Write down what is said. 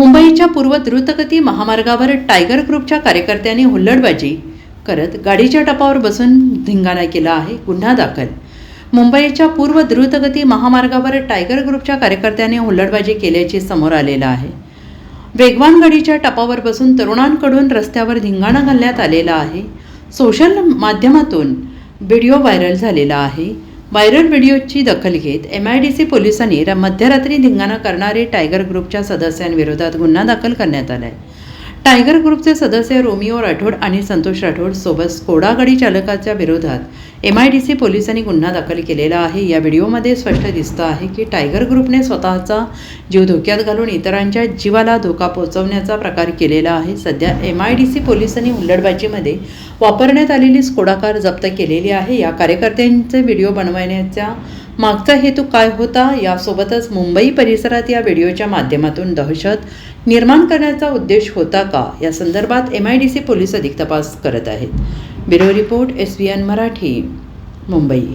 मुंबईच्या पूर्व द्रुतगती महामार्गावर टायगर ग्रुपच्या कार्यकर्त्यांनी हुल्लडबाजी. करत गाडीच्या टपावर बसून धिंगाणा केला आहे गुन्हा दाखल. मुंबईच्या पूर्व द्रुतगती महामार्गावर टायगर ग्रुपच्या कार्यकर्त्यांनी हुल्लडबाजी केल्याचे समोर आलेलं आहे. वेगवान गाडीच्या टपावर बसून तरुणांकडून रस्त्यावर धिंगाणा घालण्यात आलेला आहे. सोशल माध्यमातून व्हिडिओ व्हायरल झालेला आहे. व्हायरल व्हिडिओची दखल घेत एम आय डी सी पोलिसांनी मध्यरात्री धिंगाणा करणारे टायगर ग्रुपच्या सदस्यांविरोधात गुन्हा दाखल करण्यात आला आहे टायगर ग्रुपचे सदस्य रोमिओ राठोड आणि संतोष राठोड सोबत स्कोडा गाडी चालकाच्या विरोधात एम आय डी सी पोलिसांनी गुन्हा दाखल केलेला आहे. या व्हिडिओमध्ये स्पष्ट दिसतं आहे की टायगर ग्रुपने स्वतःचा जीव धोक्यात घालून इतरांच्या जीवाला धोका पोहोचवण्याचा प्रकार केलेला आहे. सध्या एम आय डी सी पोलिसांनी हुल्लडबाजीमध्ये वापरण्यात आलेली स्कोडा कार जप्त केलेली आहे. या कार्यकर्त्यांचे व्हिडिओ बनवण्याच्या मागचा हेतू काय होता यासोबतच मुंबई परिसरात या व्हिडिओच्या माध्यमातून दहशत निर्माण करण्याचा उद्देश होता का? या संदर्भात M I D C police अधिक तपास करत आहेत. Bureau report S B N Marathi Mumbai.